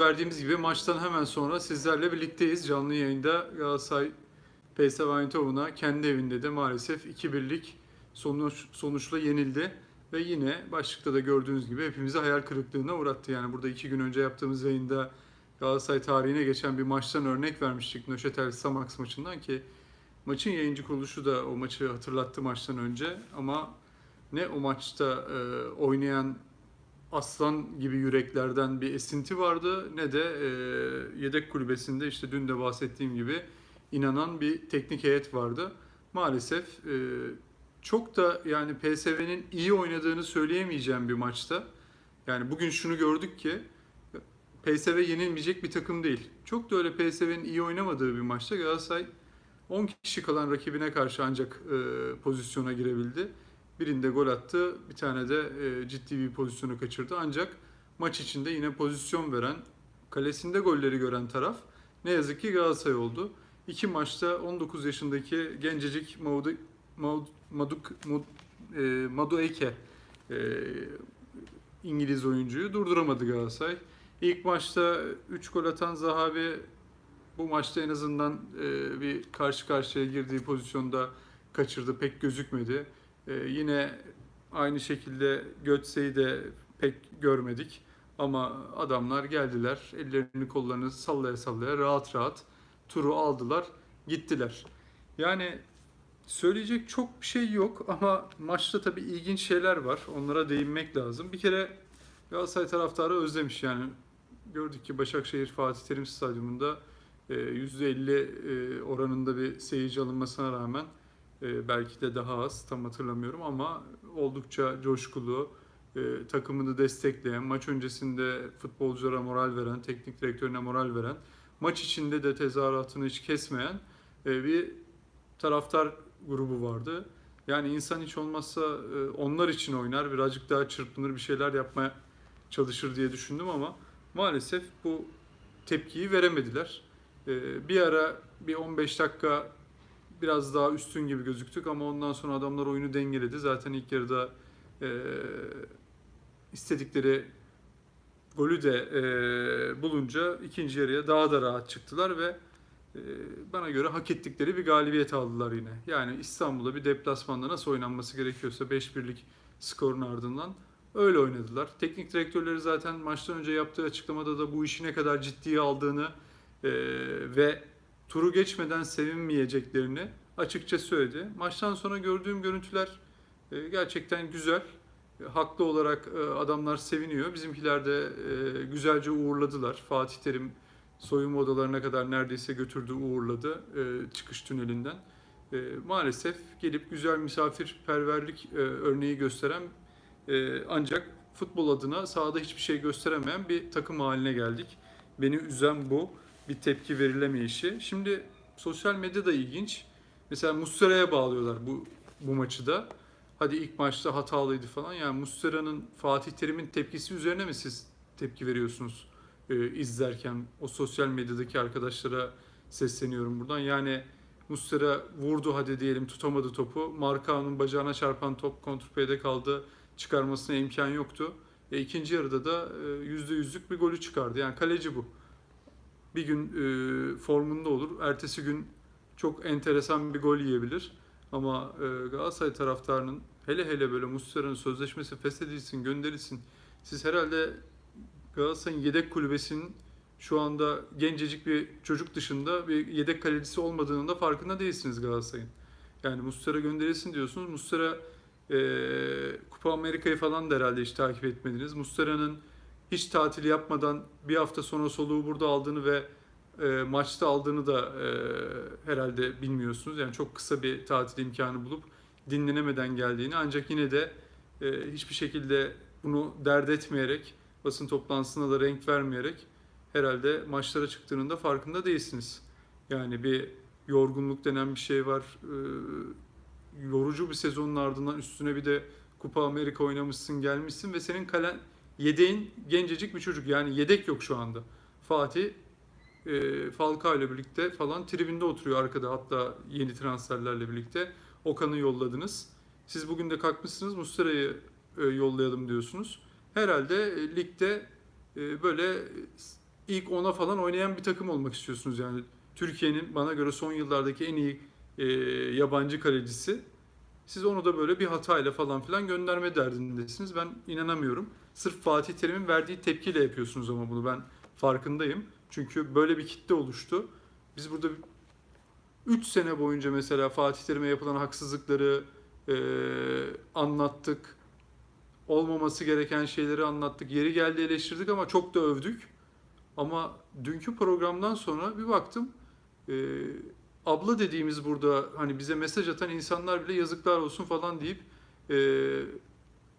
verdiğimiz gibi maçtan hemen sonra sizlerle birlikteyiz. Canlı yayında Galatasaray PSV Eindhoven'a kendi evinde de maalesef 2-1'lik sonuç, sonuçla yenildi. Ve yine başlıkta da gördüğünüz gibi hepimizi hayal kırıklığına uğrattı. Yani burada iki gün önce yaptığımız yayında Galatasaray tarihine geçen bir maçtan örnek vermiştik. Nöşetel Samax maçından ki maçın yayıncı kuruluşu da o maçı hatırlattı maçtan önce. Ama ne o maçta e, oynayan aslan gibi yüreklerden bir esinti vardı ne de e, yedek kulübesinde işte dün de bahsettiğim gibi inanan bir teknik heyet vardı. Maalesef e, çok da yani PSV'nin iyi oynadığını söyleyemeyeceğim bir maçta. Yani bugün şunu gördük ki PSV yenilmeyecek bir takım değil. Çok da öyle PSV'nin iyi oynamadığı bir maçta Galatasaray 10 kişi kalan rakibine karşı ancak e, pozisyona girebildi. Birinde gol attı, bir tane de e, ciddi bir pozisyonu kaçırdı. Ancak maç içinde yine pozisyon veren, kalesinde golleri gören taraf ne yazık ki Galatasaray oldu. İki maçta 19 yaşındaki gencecik Maudu, Maud, Maduk, Mud, e, Madueke e, İngiliz oyuncuyu durduramadı Galatasaray. İlk maçta 3 gol atan Zahavi bu maçta en azından e, bir karşı karşıya girdiği pozisyonda kaçırdı, pek gözükmedi. Ee, yine aynı şekilde Götze'yi de pek görmedik. Ama adamlar geldiler, ellerini kollarını sallaya sallaya rahat rahat turu aldılar, gittiler. Yani söyleyecek çok bir şey yok ama maçta tabii ilginç şeyler var. Onlara değinmek lazım. Bir kere Galatasaray taraftarı özlemiş yani. Gördük ki Başakşehir Fatih Terim Stadyumunda e, %50 e, oranında bir seyirci alınmasına rağmen e, belki de daha az tam hatırlamıyorum ama oldukça coşkulu, e, takımını destekleyen, maç öncesinde futbolculara moral veren, teknik direktörüne moral veren, maç içinde de tezahüratını hiç kesmeyen e, bir taraftar grubu vardı. Yani insan hiç olmazsa e, onlar için oynar, birazcık daha çırpınır, bir şeyler yapmaya çalışır diye düşündüm ama maalesef bu tepkiyi veremediler. E, bir ara bir 15 dakika biraz daha üstün gibi gözüktük ama ondan sonra adamlar oyunu dengeledi. Zaten ilk yarıda e, istedikleri golü de e, bulunca ikinci yarıya daha da rahat çıktılar ve e, bana göre hak ettikleri bir galibiyet aldılar yine. Yani İstanbul'da bir deplasmanda nasıl oynanması gerekiyorsa 5-1'lik skorun ardından öyle oynadılar. Teknik direktörleri zaten maçtan önce yaptığı açıklamada da bu işi ne kadar ciddiye aldığını e, ve turu geçmeden sevinmeyeceklerini açıkça söyledi. Maçtan sonra gördüğüm görüntüler e, gerçekten güzel. E, Haklı olarak e, adamlar seviniyor. Bizimkiler de güzelce uğurladılar. Fatih Terim soyunma odalarına kadar neredeyse götürdü, uğurladı çıkış tünelinden. Maalesef gelip güzel misafirperverlik örneği gösteren ancak futbol adına sahada hiçbir şey gösteremeyen bir takım haline geldik. Beni üzen bu bir tepki verilemeyişi. Şimdi sosyal medya da ilginç. Mesela Muslera'ya bağlıyorlar bu bu maçı da. Hadi ilk maçta hatalıydı falan. Yani Muslera'nın Fatih Terim'in tepkisi üzerine mi siz tepki veriyorsunuz e, izlerken? O sosyal medyadaki arkadaşlara sesleniyorum buradan. Yani Muslera vurdu hadi diyelim tutamadı topu. Markao'nun bacağına çarpan top kontrpeyde kaldı. Çıkarmasına imkan yoktu. E, ikinci yarıda da e, yüzde yüzlük bir golü çıkardı. Yani kaleci bu bir gün e, formunda olur. Ertesi gün çok enteresan bir gol yiyebilir. Ama e, Galatasaray taraftarının hele hele böyle Muslera'nın sözleşmesi feshedilsin, gönderilsin. Siz herhalde Galatasaray'ın yedek kulübesinin şu anda gencecik bir çocuk dışında bir yedek kalecisi olmadığının da farkında değilsiniz Galatasaray'ın. Yani Muslera gönderilsin diyorsunuz. Muslera e, Kupa Amerika'yı falan da herhalde hiç takip etmediniz. Muslera'nın hiç tatil yapmadan bir hafta sonra soluğu burada aldığını ve e, maçta aldığını da e, herhalde bilmiyorsunuz. Yani çok kısa bir tatil imkanı bulup dinlenemeden geldiğini ancak yine de e, hiçbir şekilde bunu dert etmeyerek basın toplantısına da renk vermeyerek herhalde maçlara çıktığının da farkında değilsiniz. Yani bir yorgunluk denen bir şey var. E, yorucu bir sezonun ardından üstüne bir de Kupa Amerika oynamışsın gelmişsin ve senin kalen yedeğin gencecik bir çocuk. Yani yedek yok şu anda. Fatih e, Falcao ile birlikte falan tribünde oturuyor arkada hatta yeni transferlerle birlikte. Okan'ı yolladınız. Siz bugün de kalkmışsınız Muslera'yı e, yollayalım diyorsunuz. Herhalde e, ligde e, böyle ilk 10'a falan oynayan bir takım olmak istiyorsunuz yani. Türkiye'nin bana göre son yıllardaki en iyi e, yabancı kalecisi. Siz onu da böyle bir hatayla falan filan gönderme derdindesiniz. Ben inanamıyorum. Sırf Fatih Terim'in verdiği tepkiyle yapıyorsunuz ama bunu ben farkındayım. Çünkü böyle bir kitle oluştu. Biz burada 3 sene boyunca mesela Fatih Terim'e yapılan haksızlıkları e, anlattık. Olmaması gereken şeyleri anlattık. Yeri geldi eleştirdik ama çok da övdük. Ama dünkü programdan sonra bir baktım e, abla dediğimiz burada hani bize mesaj atan insanlar bile yazıklar olsun falan deyip e,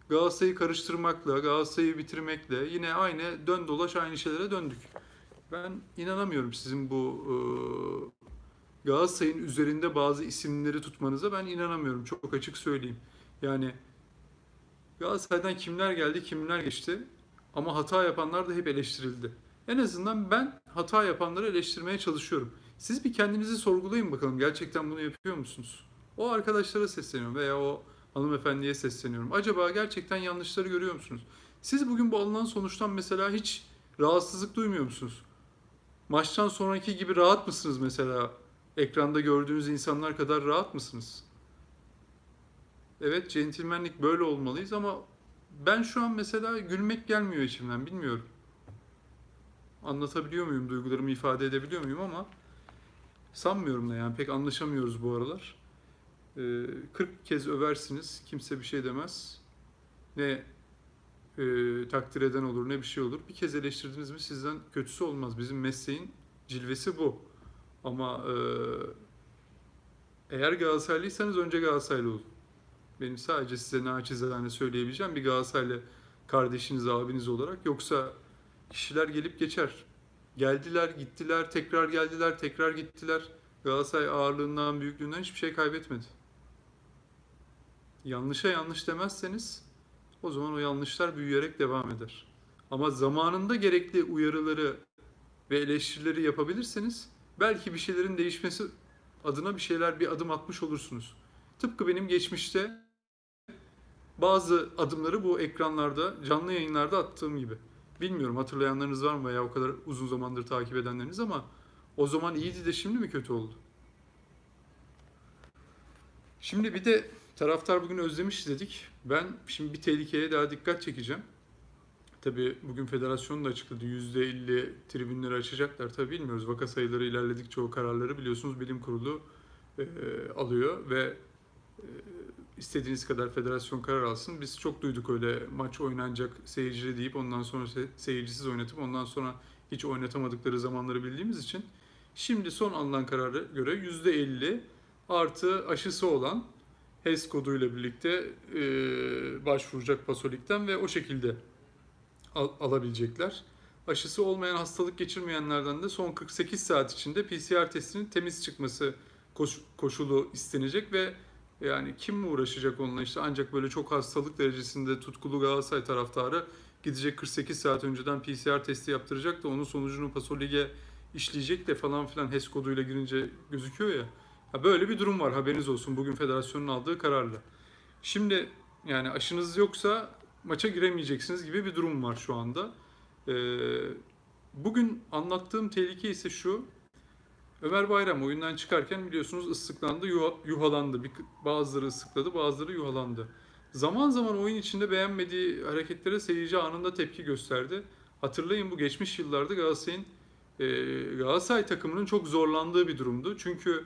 Galatasaray'ı karıştırmakla, Galatasaray'ı bitirmekle yine aynı dön dolaş aynı şeylere döndük. Ben inanamıyorum sizin bu e, Galatasaray'ın üzerinde bazı isimleri tutmanıza ben inanamıyorum. Çok açık söyleyeyim. Yani Galatasaray'dan kimler geldi, kimler geçti ama hata yapanlar da hep eleştirildi. En azından ben hata yapanları eleştirmeye çalışıyorum. Siz bir kendinizi sorgulayın bakalım. Gerçekten bunu yapıyor musunuz? O arkadaşlara sesleniyorum veya o hanımefendiye sesleniyorum. Acaba gerçekten yanlışları görüyor musunuz? Siz bugün bu alınan sonuçtan mesela hiç rahatsızlık duymuyor musunuz? Maçtan sonraki gibi rahat mısınız mesela? Ekranda gördüğünüz insanlar kadar rahat mısınız? Evet, centilmenlik böyle olmalıyız ama ben şu an mesela gülmek gelmiyor içimden, bilmiyorum. Anlatabiliyor muyum, duygularımı ifade edebiliyor muyum ama sanmıyorum da yani pek anlaşamıyoruz bu aralar. Ee, 40 kez översiniz, kimse bir şey demez. Ne e, takdir eden olur ne bir şey olur. Bir kez eleştirdiniz mi sizden kötüsü olmaz. Bizim mesleğin cilvesi bu. Ama e, eğer Galatasaraylıysanız önce Galatasaraylı olun. Benim sadece size naçizane söyleyebileceğim bir Galatasaraylı kardeşiniz, abiniz olarak. Yoksa kişiler gelip geçer. Geldiler, gittiler, tekrar geldiler, tekrar gittiler. Galatasaray ağırlığından, büyüklüğünden hiçbir şey kaybetmedi. Yanlışa yanlış demezseniz o zaman o yanlışlar büyüyerek devam eder. Ama zamanında gerekli uyarıları ve eleştirileri yapabilirseniz belki bir şeylerin değişmesi adına bir şeyler bir adım atmış olursunuz. Tıpkı benim geçmişte bazı adımları bu ekranlarda, canlı yayınlarda attığım gibi. Bilmiyorum hatırlayanlarınız var mı veya o kadar uzun zamandır takip edenleriniz ama o zaman iyiydi de şimdi mi kötü oldu? Şimdi bir de taraftar bugün özlemiş dedik. Ben şimdi bir tehlikeye daha dikkat çekeceğim. Tabii bugün federasyon da açıkladı. %50 tribünleri açacaklar. Tabii bilmiyoruz. Vaka sayıları ilerledikçe o kararları biliyorsunuz bilim kurulu e, alıyor ve e, istediğiniz kadar federasyon karar alsın. Biz çok duyduk öyle maç oynanacak seyircili deyip ondan sonra se- seyircisiz oynatıp ondan sonra hiç oynatamadıkları zamanları bildiğimiz için şimdi son alınan karara göre %50 artı aşısı olan HES koduyla birlikte e, başvuracak Pasolik'ten ve o şekilde al- alabilecekler. Aşısı olmayan hastalık geçirmeyenlerden de son 48 saat içinde PCR testinin temiz çıkması koş- koşulu istenecek ve yani kim mi uğraşacak onunla işte ancak böyle çok hastalık derecesinde tutkulu Galatasaray taraftarı gidecek 48 saat önceden PCR testi yaptıracak da onun sonucunu Pasolik'e işleyecek de falan filan HES koduyla girince gözüküyor ya. Ha böyle bir durum var haberiniz olsun bugün federasyonun aldığı kararla. Şimdi yani aşınız yoksa maça giremeyeceksiniz gibi bir durum var şu anda. Ee, bugün anlattığım tehlike ise şu. Ömer Bayram oyundan çıkarken biliyorsunuz ıslıklandı, yuha- yuhalandı. Bazıları ıslıkladı, bazıları yuhalandı. Zaman zaman oyun içinde beğenmediği hareketlere seyirci anında tepki gösterdi. Hatırlayın bu geçmiş yıllarda Galatasaray'ın e, Galatasaray takımının çok zorlandığı bir durumdu. Çünkü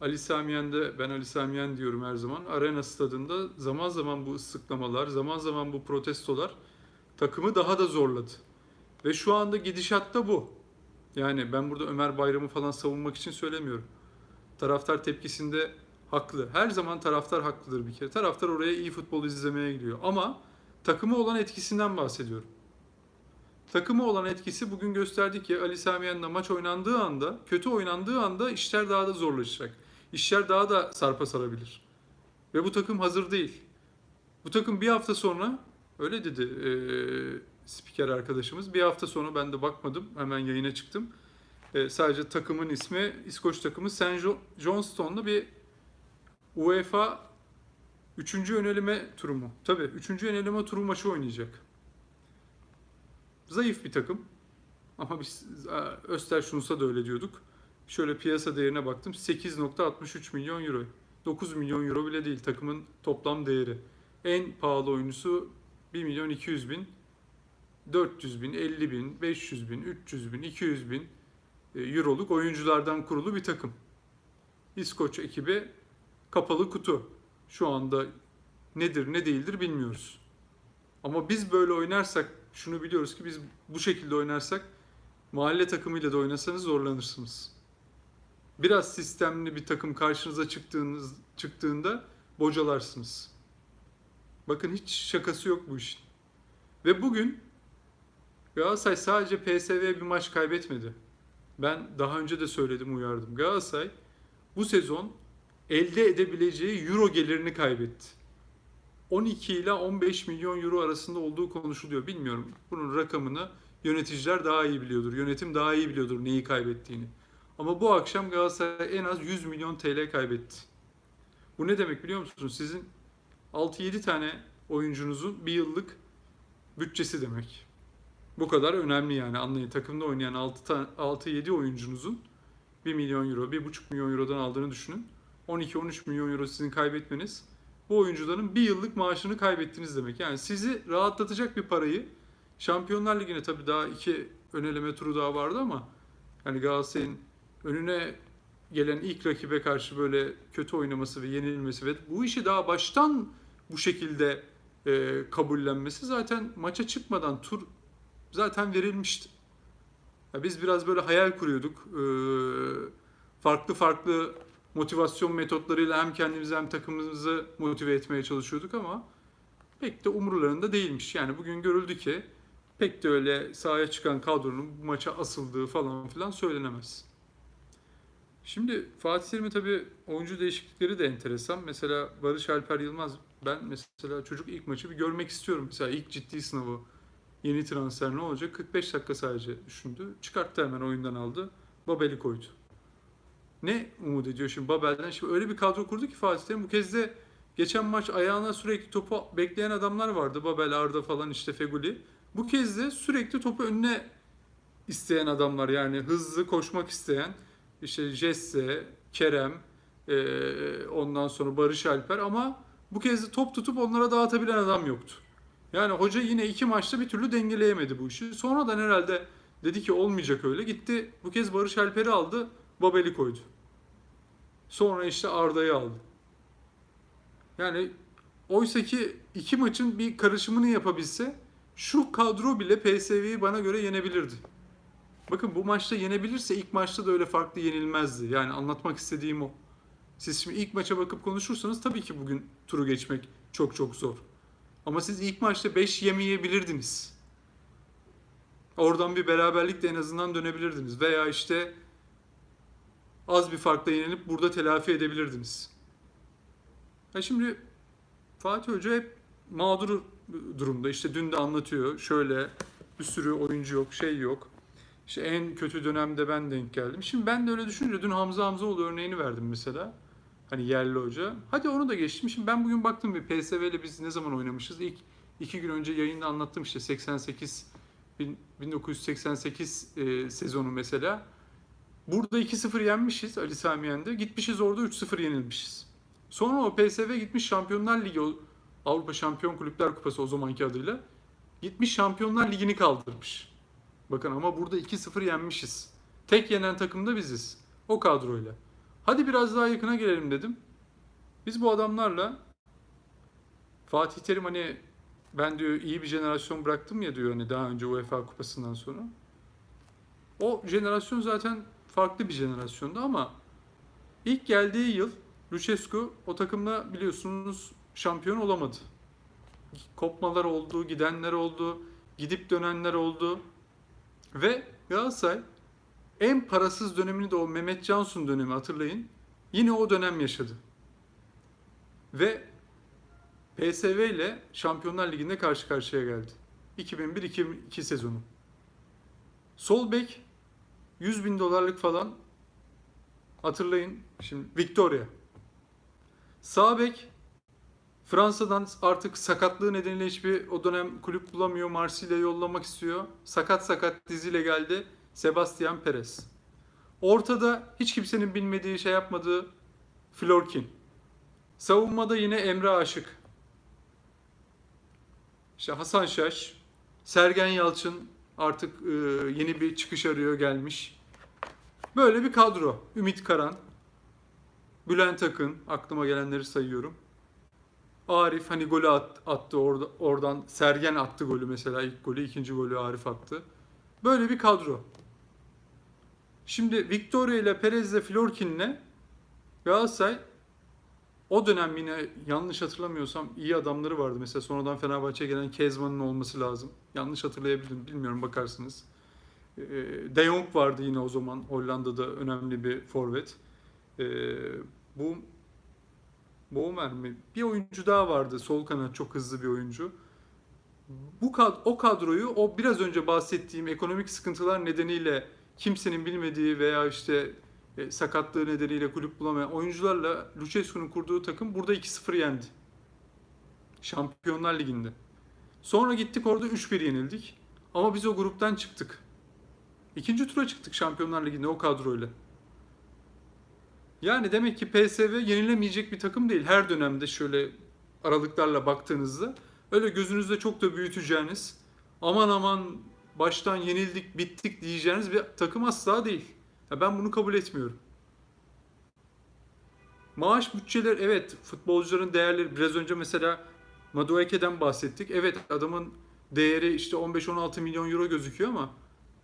Ali Samiyen'de, ben Ali Samiyen diyorum her zaman, Arena stadında zaman zaman bu ıslıklamalar, zaman zaman bu protestolar takımı daha da zorladı. Ve şu anda gidişatta bu. Yani ben burada Ömer Bayram'ı falan savunmak için söylemiyorum. Taraftar tepkisinde haklı. Her zaman taraftar haklıdır bir kere. Taraftar oraya iyi futbol izlemeye gidiyor. Ama takımı olan etkisinden bahsediyorum. Takımı olan etkisi bugün gösterdi ki Ali Samiyen'le maç oynandığı anda, kötü oynandığı anda işler daha da zorlaşacak. İşler daha da sarpa sarabilir. Ve bu takım hazır değil. Bu takım bir hafta sonra, öyle dedi eee spiker arkadaşımız, bir hafta sonra ben de bakmadım, hemen yayına çıktım. Eee, sadece takımın ismi, İskoç takımı St. Jo- Johnstone'la bir UEFA 3. yönelime turu mu? Tabii 3. yönelime turu maçı oynayacak. Zayıf bir takım. Ama biz aa, Östersund'a da öyle diyorduk. Şöyle piyasa değerine baktım. 8.63 milyon euro. 9 milyon euro bile değil takımın toplam değeri. En pahalı oyuncusu 1 milyon 200 bin. 400 bin, 50 bin, 500 bin, 300 bin, 200 bin e, euroluk oyunculardan kurulu bir takım. İskoç ekibi kapalı kutu. Şu anda nedir ne değildir bilmiyoruz. Ama biz böyle oynarsak şunu biliyoruz ki biz bu şekilde oynarsak mahalle takımıyla da oynasanız zorlanırsınız. Biraz sistemli bir takım karşınıza çıktığınız çıktığında bocalarsınız. Bakın hiç şakası yok bu işin. Ve bugün Galatasaray sadece PSV'ye bir maç kaybetmedi. Ben daha önce de söyledim uyardım. Galatasaray bu sezon elde edebileceği euro gelirini kaybetti. 12 ile 15 milyon euro arasında olduğu konuşuluyor. Bilmiyorum. Bunun rakamını yöneticiler daha iyi biliyordur. Yönetim daha iyi biliyordur neyi kaybettiğini. Ama bu akşam Galatasaray en az 100 milyon TL kaybetti. Bu ne demek biliyor musunuz? Sizin 6-7 tane oyuncunuzun bir yıllık bütçesi demek. Bu kadar önemli yani anlayın. Takımda oynayan 6-7 oyuncunuzun 1 milyon euro, 1,5 milyon eurodan aldığını düşünün. 12-13 milyon euro sizin kaybetmeniz bu oyuncuların bir yıllık maaşını kaybettiniz demek. Yani sizi rahatlatacak bir parayı Şampiyonlar Ligi'ne tabii daha iki öneleme turu daha vardı ama hani Galatasaray'ın önüne gelen ilk rakibe karşı böyle kötü oynaması ve yenilmesi ve bu işi daha baştan bu şekilde e, kabullenmesi zaten maça çıkmadan tur zaten verilmişti. Ya biz biraz böyle hayal kuruyorduk. E, farklı farklı motivasyon metotlarıyla hem kendimizi hem takımımızı motive etmeye çalışıyorduk ama pek de umurlarında değilmiş. Yani bugün görüldü ki pek de öyle sahaya çıkan kadronun bu maça asıldığı falan filan söylenemez. Şimdi Fatih Terim'in tabii oyuncu değişiklikleri de enteresan. Mesela Barış Alper Yılmaz ben mesela çocuk ilk maçı bir görmek istiyorum. Mesela ilk ciddi sınavı yeni transfer ne olacak? 45 dakika sadece düşündü. Çıkarttı hemen oyundan aldı. Babel'i koydu. Ne umut ediyor şimdi Babel'den? Şimdi öyle bir kadro kurdu ki Fatih Terim. Bu kez de geçen maç ayağına sürekli topu bekleyen adamlar vardı. Babel, Arda falan işte Feguli. Bu kez de sürekli topu önüne isteyen adamlar yani hızlı koşmak isteyen işte Jesse, Kerem, ondan sonra Barış Alper ama bu kez de top tutup onlara dağıtabilen adam yoktu. Yani hoca yine iki maçta bir türlü dengeleyemedi bu işi. Sonradan herhalde dedi ki olmayacak öyle. Gitti bu kez Barış Alper'i aldı, Babel'i koydu. Sonra işte Arda'yı aldı. Yani oysa ki iki maçın bir karışımını yapabilse şu kadro bile PSV'yi bana göre yenebilirdi. Bakın bu maçta yenebilirse ilk maçta da öyle farklı yenilmezdi. Yani anlatmak istediğim o. Siz şimdi ilk maça bakıp konuşursanız tabii ki bugün turu geçmek çok çok zor. Ama siz ilk maçta 5 yemeyebilirdiniz. Oradan bir beraberlikle en azından dönebilirdiniz. Veya işte az bir farkla yenilip burada telafi edebilirdiniz. Ya şimdi Fatih Hoca hep mağdur durumda. İşte dün de anlatıyor. Şöyle bir sürü oyuncu yok, şey yok. İşte en kötü dönemde ben denk geldim. Şimdi ben de öyle düşününce dün Hamza Hamzaoğlu örneğini verdim mesela. Hani yerli hoca. Hadi onu da geçtim. Şimdi ben bugün baktım bir PSV ile biz ne zaman oynamışız? İlk iki gün önce yayında anlattım işte 88 bin- 1988 e, sezonu mesela. Burada 2-0 yenmişiz Ali Sami. Gitmişiz orada 3-0 yenilmişiz. Sonra o PSV gitmiş Şampiyonlar Ligi Avrupa Şampiyon Kulüpler Kupası o zamanki adıyla. Gitmiş Şampiyonlar Ligi'ni kaldırmış. Bakın ama burada 2-0 yenmişiz. Tek yenen takım da biziz. O kadroyla. Hadi biraz daha yakına gelelim dedim. Biz bu adamlarla Fatih Terim hani ben diyor iyi bir jenerasyon bıraktım ya diyor hani daha önce UEFA kupasından sonra. O jenerasyon zaten farklı bir jenerasyondu ama ilk geldiği yıl Lucescu o takımla biliyorsunuz şampiyon olamadı. Kopmalar oldu, gidenler oldu, gidip dönenler oldu. Ve Galatasaray en parasız dönemini de o Mehmet Cansun dönemi hatırlayın. Yine o dönem yaşadı. Ve PSV ile Şampiyonlar Ligi'nde karşı karşıya geldi. 2001-2002 sezonu. Sol bek 100 bin dolarlık falan hatırlayın. Şimdi Victoria. Sağ bek Fransa'dan artık sakatlığı nedeniyle hiçbir o dönem kulüp bulamıyor. Marsilya'ya yollamak istiyor. Sakat sakat diziyle geldi. Sebastian Perez. Ortada hiç kimsenin bilmediği şey yapmadığı Florkin. Savunmada yine Emre Aşık. İşte Hasan Şaş, Sergen Yalçın artık e, yeni bir çıkış arıyor gelmiş. Böyle bir kadro. Ümit Karan, Bülent Akın, aklıma gelenleri sayıyorum. Arif hani golü at- attı orada oradan Sergen attı golü mesela ilk golü, ikinci golü Arif attı. Böyle bir kadro. Şimdi Victoria ile Perez ile Florkin'le Galatasaray o dönem yine yanlış hatırlamıyorsam iyi adamları vardı. Mesela sonradan Fenerbahçe'ye gelen Kezman'ın olması lazım. Yanlış hatırlayabilirim bilmiyorum bakarsınız. Ee, De Jong vardı yine o zaman Hollanda'da önemli bir forvet. Ee, bu Bowman mi? Bir oyuncu daha vardı. Sol kanat çok hızlı bir oyuncu. Bu kad o kadroyu o biraz önce bahsettiğim ekonomik sıkıntılar nedeniyle kimsenin bilmediği veya işte e, sakatlığı nedeniyle kulüp bulamayan oyuncularla Lucescu'nun kurduğu takım burada 2-0 yendi. Şampiyonlar Ligi'nde. Sonra gittik orada 3-1 yenildik. Ama biz o gruptan çıktık. İkinci tura çıktık Şampiyonlar Ligi'nde o kadroyla. Yani demek ki PSV yenilemeyecek bir takım değil. Her dönemde şöyle aralıklarla baktığınızda öyle gözünüzde çok da büyüteceğiniz aman aman baştan yenildik bittik diyeceğiniz bir takım asla değil. Ya ben bunu kabul etmiyorum. Maaş bütçeleri evet futbolcuların değerleri biraz önce mesela Madueke'den bahsettik. Evet adamın değeri işte 15-16 milyon euro gözüküyor ama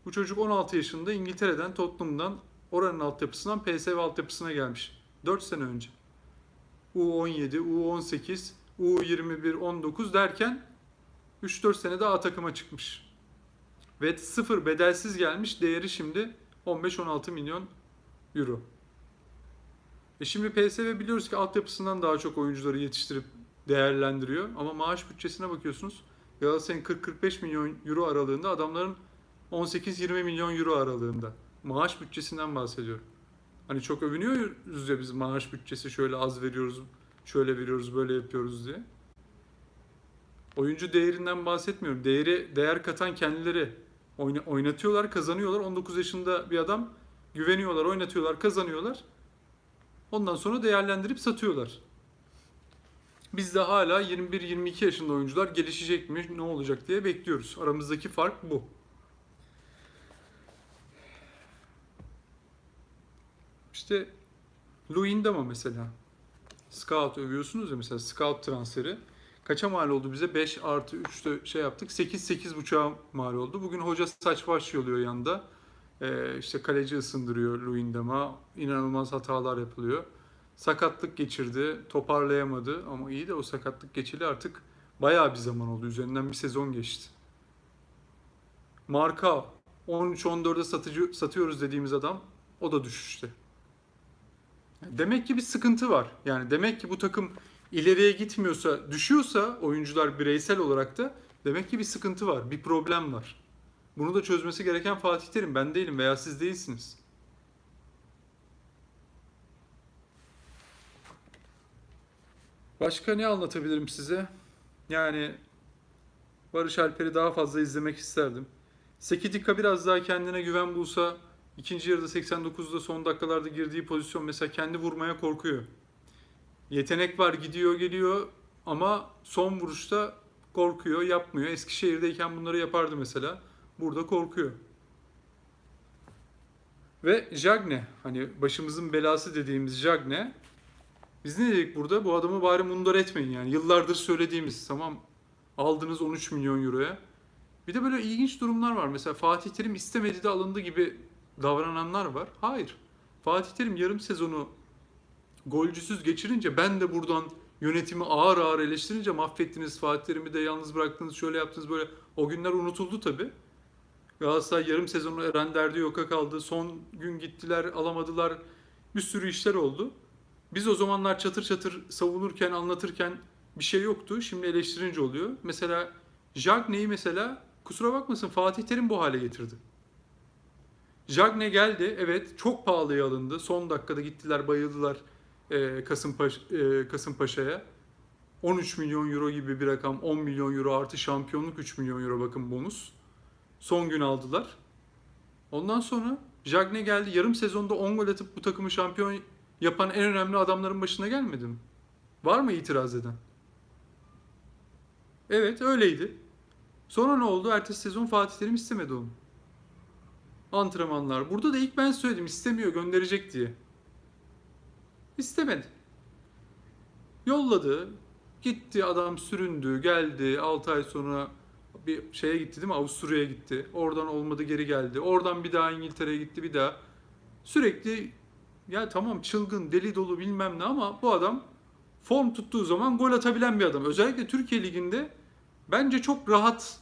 bu çocuk 16 yaşında İngiltere'den Tottenham'dan oranın altyapısından PSV altyapısına gelmiş. 4 sene önce. U17, U18, U21, 19 derken 3-4 senede A takıma çıkmış. Ve sıfır bedelsiz gelmiş. Değeri şimdi 15-16 milyon euro. E şimdi PSV biliyoruz ki altyapısından daha çok oyuncuları yetiştirip değerlendiriyor. Ama maaş bütçesine bakıyorsunuz. Galatasaray'ın 40-45 milyon euro aralığında adamların 18-20 milyon euro aralığında. Maaş bütçesinden bahsediyorum. Hani çok övünüyoruz ya biz maaş bütçesi şöyle az veriyoruz, şöyle veriyoruz, böyle yapıyoruz diye. Oyuncu değerinden bahsetmiyorum. Değeri değer katan kendileri Oyna- oynatıyorlar, kazanıyorlar. 19 yaşında bir adam güveniyorlar, oynatıyorlar, kazanıyorlar. Ondan sonra değerlendirip satıyorlar. Biz de hala 21-22 yaşında oyuncular gelişecek mi, ne olacak diye bekliyoruz. Aramızdaki fark bu. İşte Luindama mesela. Scout övüyorsunuz ya mesela scout transferi. Kaça mal oldu bize? 5 artı 3'te şey yaptık. 8 8 buçuğa mal oldu. Bugün hoca saç baş yoluyor yanında. Ee, işte kaleci ısındırıyor Luindama. İnanılmaz hatalar yapılıyor. Sakatlık geçirdi. Toparlayamadı. Ama iyi de o sakatlık geçili artık bayağı bir zaman oldu. Üzerinden bir sezon geçti. Marka 13-14'e satıcı, satıyoruz dediğimiz adam o da düşüşte. Demek ki bir sıkıntı var. Yani demek ki bu takım ileriye gitmiyorsa, düşüyorsa oyuncular bireysel olarak da demek ki bir sıkıntı var, bir problem var. Bunu da çözmesi gereken Fatih Terim. Ben değilim veya siz değilsiniz. Başka ne anlatabilirim size? Yani Barış Alper'i daha fazla izlemek isterdim. Sekidika biraz daha kendine güven bulsa ikinci yarıda 89'da son dakikalarda girdiği pozisyon mesela kendi vurmaya korkuyor. Yetenek var gidiyor geliyor ama son vuruşta korkuyor yapmıyor. Eskişehir'deyken bunları yapardı mesela. Burada korkuyor. Ve Jagne hani başımızın belası dediğimiz Jagne biz ne dedik burada? Bu adamı bari mundar etmeyin yani. Yıllardır söylediğimiz tamam aldınız 13 milyon euroya. Bir de böyle ilginç durumlar var. Mesela Fatih Terim istemedi de alındı gibi davrananlar var. Hayır. Fatih Terim yarım sezonu golcüsüz geçirince ben de buradan yönetimi ağır ağır eleştirince mahvettiniz Fatih de yalnız bıraktınız şöyle yaptınız böyle. O günler unutuldu tabi. Galatasaray yarım sezonu Eren derdi yoka kaldı. Son gün gittiler alamadılar. Bir sürü işler oldu. Biz o zamanlar çatır çatır savunurken anlatırken bir şey yoktu. Şimdi eleştirince oluyor. Mesela Jagne'yi mesela kusura bakmasın Fatih Terim bu hale getirdi. Jagne geldi. Evet çok pahalıya alındı. Son dakikada gittiler bayıldılar e, Kasımpaşa, e, Kasımpaşa'ya. 13 milyon euro gibi bir rakam 10 milyon euro artı şampiyonluk 3 milyon euro bakın bonus. Son gün aldılar. Ondan sonra Jagne geldi yarım sezonda 10 gol atıp bu takımı şampiyon yapan en önemli adamların başına gelmedi mi? Var mı itiraz eden? Evet öyleydi. Sonra ne oldu? Ertesi sezon Fatih Terim istemedi onu. Antrenmanlar. Burada da ilk ben söyledim istemiyor gönderecek diye. İstemedi. Yolladı. Gitti adam süründü, geldi. 6 ay sonra bir şeye gitti değil mi? Avusturya'ya gitti. Oradan olmadı geri geldi. Oradan bir daha İngiltere'ye gitti bir daha. Sürekli ya tamam çılgın, deli dolu bilmem ne ama bu adam form tuttuğu zaman gol atabilen bir adam. Özellikle Türkiye Ligi'nde bence çok rahat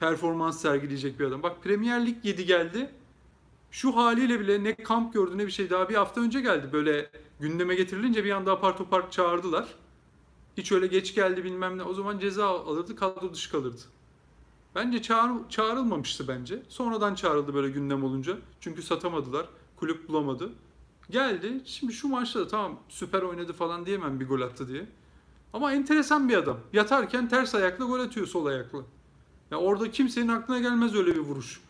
performans sergileyecek bir adam. Bak Premier Lig 7 geldi. Şu haliyle bile ne kamp gördü ne bir şey daha bir hafta önce geldi. Böyle gündeme getirilince bir anda apar topar çağırdılar. Hiç öyle geç geldi bilmem ne. O zaman ceza alırdı, kadro dışı kalırdı. Bence çağır, çağrılmamıştı bence. Sonradan çağrıldı böyle gündem olunca. Çünkü satamadılar. Kulüp bulamadı. Geldi. Şimdi şu maçta da tamam süper oynadı falan diyemem bir gol attı diye. Ama enteresan bir adam. Yatarken ters ayakla gol atıyor sol ayakla. Ya orada kimsenin aklına gelmez öyle bir vuruş.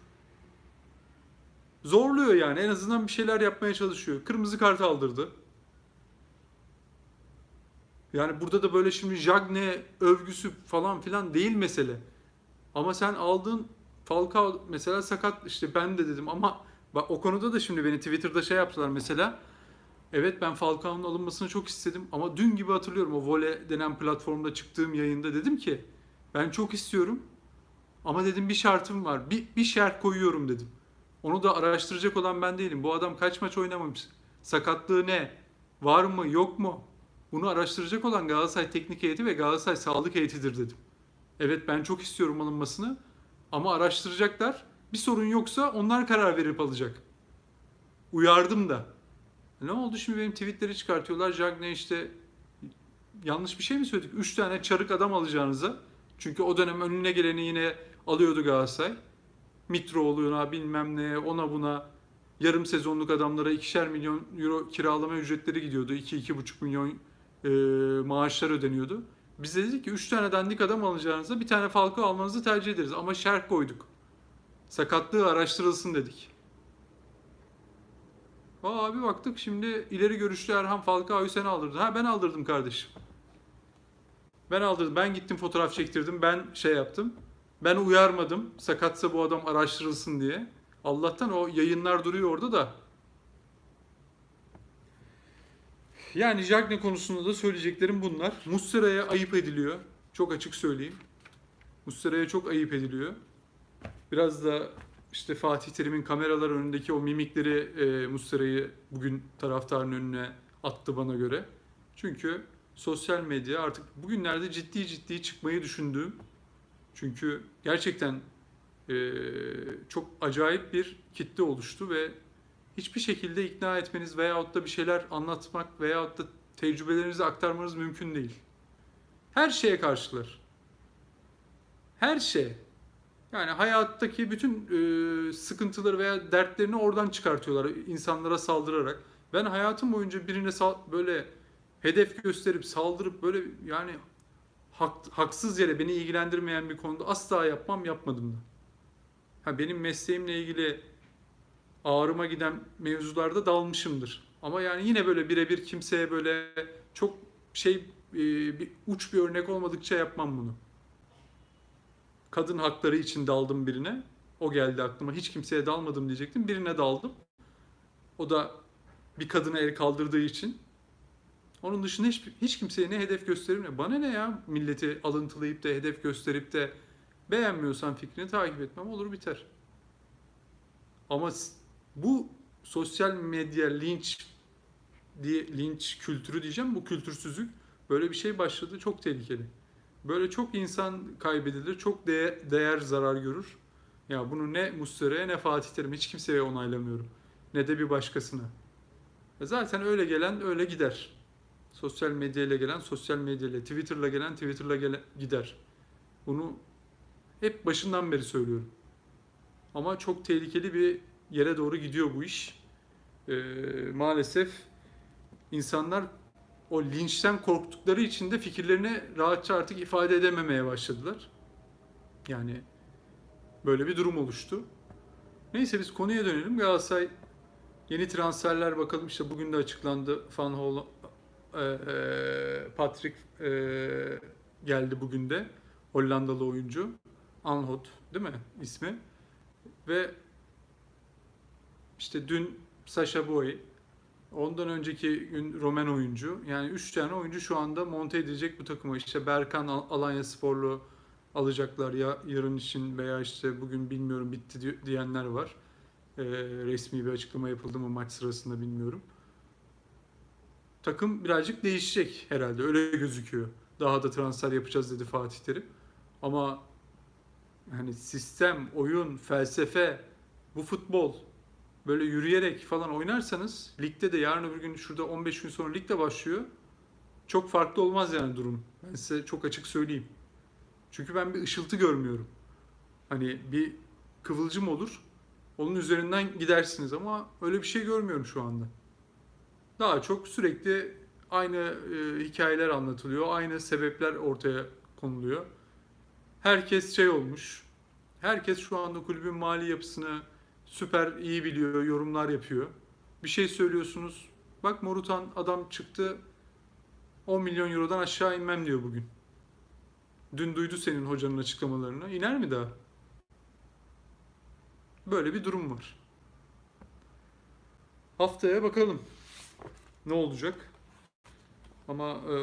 Zorluyor yani. En azından bir şeyler yapmaya çalışıyor. Kırmızı kart aldırdı. Yani burada da böyle şimdi Jagne övgüsü falan filan değil mesele. Ama sen aldığın Falcao mesela sakat işte ben de dedim ama bak o konuda da şimdi beni Twitter'da şey yaptılar mesela. Evet ben Falcao'nun alınmasını çok istedim ama dün gibi hatırlıyorum o Vole denen platformda çıktığım yayında dedim ki ben çok istiyorum ama dedim bir şartım var. Bir, bir şart koyuyorum dedim. Onu da araştıracak olan ben değilim. Bu adam kaç maç oynamamış? Sakatlığı ne? Var mı yok mu? Bunu araştıracak olan Galatasaray Teknik Heyeti ve Galatasaray Sağlık Heyetidir dedim. Evet ben çok istiyorum alınmasını ama araştıracaklar. Bir sorun yoksa onlar karar verip alacak. Uyardım da. Ne oldu şimdi benim tweetleri çıkartıyorlar. Jagne işte yanlış bir şey mi söyledik? 3 tane çarık adam alacağınıza. Çünkü o dönem önüne geleni yine alıyordu Galatasaray. Mitroğlu'na bilmem ne ona buna yarım sezonluk adamlara ikişer milyon euro kiralama ücretleri gidiyordu. 2-2,5 milyon e, maaşlar ödeniyordu. Biz de dedik ki 3 tane dandik adam alacağınıza bir tane Falcao almanızı tercih ederiz. Ama şerh koyduk. Sakatlığı araştırılsın dedik. Aa bir baktık şimdi ileri görüşlü Erhan Falcao'yu sen aldırdın. Ha ben aldırdım kardeşim. Ben aldırdım. Ben gittim fotoğraf çektirdim. Ben şey yaptım. Ben uyarmadım. Sakatsa bu adam araştırılsın diye. Allah'tan o yayınlar duruyor orada da. Yani Jagne konusunda da söyleyeceklerim bunlar. Muslera'ya ayıp ediliyor. Çok açık söyleyeyim. Muslera'ya çok ayıp ediliyor. Biraz da işte Fatih Terim'in kameralar önündeki o mimikleri e, Muslera'yı bugün taraftarın önüne attı bana göre. Çünkü sosyal medya artık bugünlerde ciddi ciddi çıkmayı düşündüğüm çünkü gerçekten e, çok acayip bir kitle oluştu ve hiçbir şekilde ikna etmeniz veyahut da bir şeyler anlatmak veyahut da tecrübelerinizi aktarmanız mümkün değil. Her şeye karşılar. Her şey. Yani hayattaki bütün e, sıkıntıları veya dertlerini oradan çıkartıyorlar insanlara saldırarak. Ben hayatım boyunca birine böyle hedef gösterip saldırıp böyle yani hak, haksız yere beni ilgilendirmeyen bir konuda asla yapmam yapmadım da. Ha benim mesleğimle ilgili ağrıma giden mevzularda dalmışımdır. Ama yani yine böyle birebir kimseye böyle çok şey e, bir uç bir örnek olmadıkça yapmam bunu. Kadın hakları için daldım birine. O geldi aklıma. Hiç kimseye dalmadım diyecektim. Birine daldım. O da bir kadına el kaldırdığı için. Onun dışında hiç, hiç kimseye ne hedef gösterim ne. Bana ne ya milleti alıntılayıp da hedef gösterip de beğenmiyorsan fikrini takip etmem olur biter. Ama bu sosyal medya linç diye linç kültürü diyeceğim bu kültürsüzlük böyle bir şey başladı çok tehlikeli. Böyle çok insan kaybedilir, çok değer, değer zarar görür. Ya bunu ne Muslera'ya ne Fatih Terim'e hiç kimseye onaylamıyorum. Ne de bir başkasına. E Zaten öyle gelen öyle gider. Sosyal medyayla gelen sosyal medyayla, Twitter'la gelen Twitter'la gele- gider. Bunu hep başından beri söylüyorum. Ama çok tehlikeli bir yere doğru gidiyor bu iş. Ee, maalesef insanlar o linçten korktukları için de fikirlerini rahatça artık ifade edememeye başladılar. Yani böyle bir durum oluştu. Neyse biz konuya dönelim. Galatasaray yeni transferler bakalım işte bugün de açıklandı. Van e, e, Patrick e, geldi bugün de. Hollandalı oyuncu. Anhot değil mi ismi? Ve işte dün Sasha Boy, ondan önceki gün Romen oyuncu. Yani 3 tane oyuncu şu anda monte edilecek bu takıma. İşte Berkan Al- Alanya Sporlu alacaklar ya yarın için veya işte bugün bilmiyorum bitti di- diyenler var. Ee, resmi bir açıklama yapıldı mı maç sırasında bilmiyorum. Takım birazcık değişecek herhalde öyle gözüküyor. Daha da transfer yapacağız dedi Fatih Terim. Ama hani sistem, oyun, felsefe, bu futbol böyle yürüyerek falan oynarsanız ligde de yarın öbür gün şurada 15 gün sonra lig de başlıyor. Çok farklı olmaz yani durum. Ben size çok açık söyleyeyim. Çünkü ben bir ışıltı görmüyorum. Hani bir kıvılcım olur. Onun üzerinden gidersiniz ama öyle bir şey görmüyorum şu anda. Daha çok sürekli aynı e, hikayeler anlatılıyor. Aynı sebepler ortaya konuluyor. Herkes şey olmuş. Herkes şu anda kulübün mali yapısını süper iyi biliyor, yorumlar yapıyor. Bir şey söylüyorsunuz. Bak Morutan adam çıktı 10 milyon eurodan aşağı inmem diyor bugün. Dün duydu senin hocanın açıklamalarını. İner mi daha? Böyle bir durum var. Haftaya bakalım ne olacak. Ama e,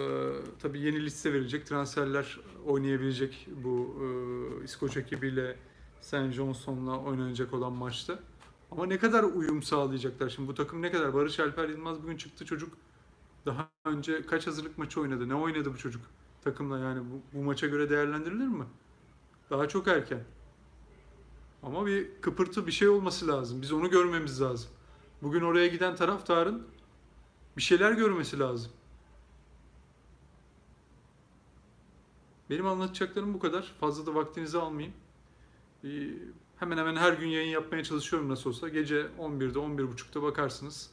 tabii yeni liste verecek. Transferler oynayabilecek bu e, İskoç ekibiyle St. Johnson'la oynanacak olan maçta. Ama ne kadar uyum sağlayacaklar şimdi bu takım ne kadar? Barış Alper Yılmaz bugün çıktı çocuk. Daha önce kaç hazırlık maçı oynadı? Ne oynadı bu çocuk takımla yani bu, bu maça göre değerlendirilir mi? Daha çok erken. Ama bir kıpırtı bir şey olması lazım. Biz onu görmemiz lazım. Bugün oraya giden taraftarın bir şeyler görmesi lazım. Benim anlatacaklarım bu kadar. Fazla da vaktinizi almayayım. Ee, hemen hemen her gün yayın yapmaya çalışıyorum nasıl olsa. Gece 11'de 11.30'da bakarsınız.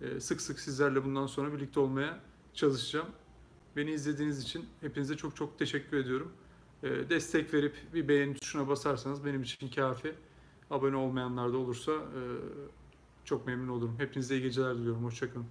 Ee, sık sık sizlerle bundan sonra birlikte olmaya çalışacağım. Beni izlediğiniz için hepinize çok çok teşekkür ediyorum. Ee, destek verip bir beğeni tuşuna basarsanız benim için kafi. Abone olmayanlar da olursa e, çok memnun olurum. Hepinize iyi geceler diliyorum. Hoşçakalın.